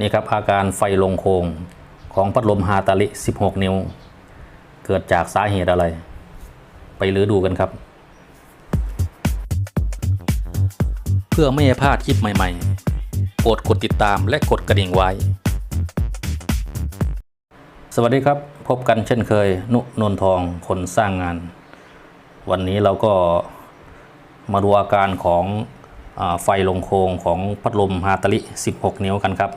นี่ครับอาการไฟลงโคงของพัดลมฮาตาลิ 16 นิ้ว เกิดจากสาเหตุอะไร ไปรื้อดูกันครับ เพื่อไม่ให้พลาดคลิปใหม่ๆ โปรดกดติดตามและกดกระดิ่งไว้ สวัสดีครับ พบกันเช่นเคย นุนนทองคนสร้างงาน วันนี้เราก็มาดูอาการของอไฟลงโคงของพัดลมฮาตาลิ 16 นิ้วกันครับ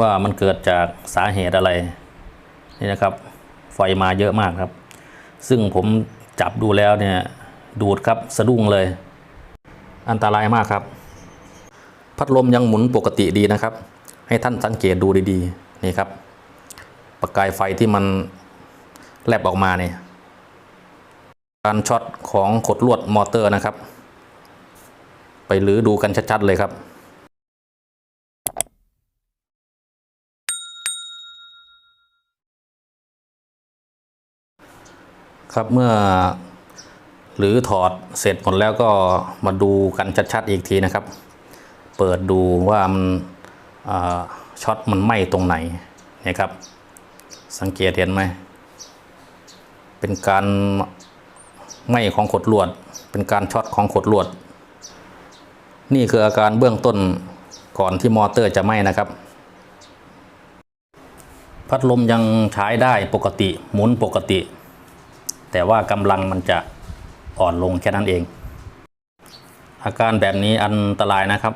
ว่ามันเกิดจากสาเหตุอะไรนี่นะครับ ไฟมาเยอะมากครับ ซึ่งผมจับดูแล้วเนี่ยดูดครับสะดุ้งเลย อันตรายมากครับ พัดลมยังหมุนปกติดีนะครับ ให้ท่านสังเกตดูดีๆนี่ครับ ประกายไฟที่มันแลบออกมาเนี่ยการช็อตของขดลวดมอเตอร์นะครับ ไปรื้อดูกันชัดๆเลยครับ ครับเมื่อหรือถอดเสร็จหมดแล้วก็มาดูกันชัดๆอีกทีนะครับ เปิดดูว่ามันช็อตมันไหม้ตรงไหนนะครับ สังเกตเห็นไหมเป็นการไหม้ของขดลวด เป็นการช็อตของขดลวด นี่คืออาการเบื้องต้นก่อนที่มอเตอร์จะไหม้นะครับ พัดลมยังใช้ได้ปกติหมุนปกติ แต่ว่ากำลังมันจะอ่อนลงแค่นั้นเอง อาการแบบนี้อันตรายนะครับ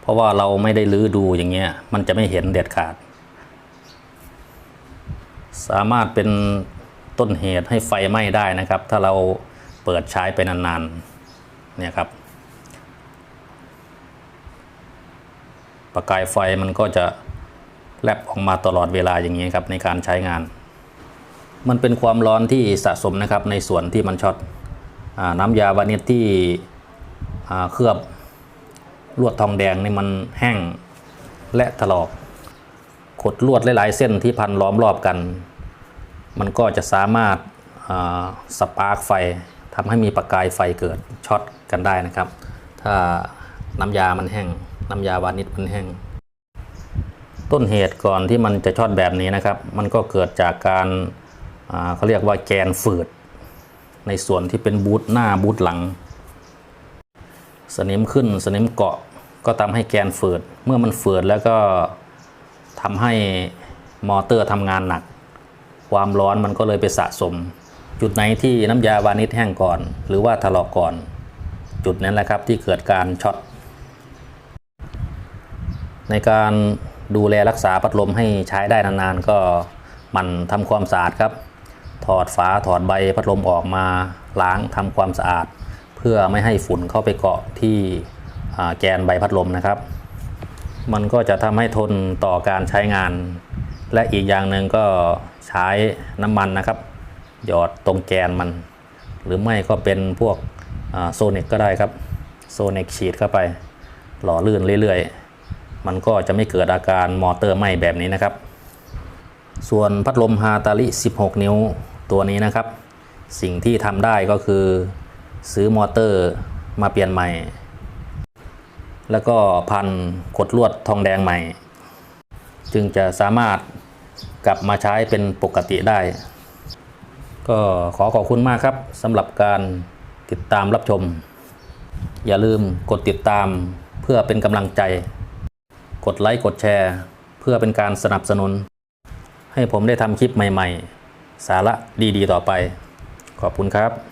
เพราะว่าเราไม่ได้ลื้อดูอย่างเงี้ยมันจะไม่เห็นเด็ดขาด สามารถเป็นต้นเหตุให้ไฟไหม้ได้นะครับ ถ้าเราเปิดใช้ไปนานๆเนี่ยครับประกายไฟมันก็จะแลบออกมาตลอดเวลาอย่างนี้ครับในการใช้งาน มันเป็นความร้อนที่สะสมนะครับในส่วนที่มันช็อตอน้ำยาวานิชที่เคลือบลวดทองแดงนี่มันแห้งและถลอกขดลวดหลายๆเส้นที่พันล้อมรอบกัน มันก็จะสามารถสปาร์กไฟทำให้มีประกายไฟเกิดช็อตกันได้นะครับ ถ้าน้ำยามันแห้ง น้ำยาวานิชมันแห้ง ต้นเหตุก่อนที่มันจะช็อตแบบนี้นะครับ มันก็เกิดจากการ เขาเรียกว่าแกนฝืด ในส่วนที่เป็นบูทหน้าบูทหลัง สนิมขึ้นสนิมเกาะก็ทำให้แกนฝืด เมื่อมันฝืดแล้วก็ทำให้มอเตอร์ทำงานหนัก ความร้อนมันก็เลยไปสะสม จุดไหนที่น้ำยาวานิชแห้งก่อน หรือว่าถลอกก่อน จุดนั้นแหละครับที่เกิดการช็อตในการดูแลรักษาพัดลมให้ใช้ได้นานๆ ก็มันทำความสะอาดครับ ถอดฝาถอดใบพัดลมออกมาล้างทำความสะอาด เพื่อไม่ให้ฝุ่นเข้าไปเกาะที่แกนใบพัดลมนะครับ มันก็จะทำให้ทนต่อการใช้งาน และอีกอย่างหนึ่งก็ใช้น้ำมันนะครับ หยอดตรงแกนมัน หรือไม่ก็เป็นพวกโซเนกก็ได้ครับโซเนกฉีดเข้าไป หล่อลื่นเรื่อยๆ มันก็จะไม่เกิดอาการมอเตอร์ไหม้แบบนี้นะครับ ส่วนพัดลมฮาตาลิ 16 นิ้ว ตัวนี้นะครับ สิ่งที่ทำได้ก็คือซื้อมอเตอร์มาเปลี่ยนใหม่ แล้วก็พันขดลวดทองแดงใหม่ จึงจะสามารถกลับมาใช้เป็นปกติได้ ก็ขอขอบคุณมากครับสำหรับการติดตามรับชม อย่าลืมกดติดตามเพื่อเป็นกำลังใจ กดไลค์กดแชร์ เพื่อเป็นการสนับสนุน ให้ผมได้ทำคลิปใหม่ ๆ สาระดีๆ ต่อไป ขอบคุณครับ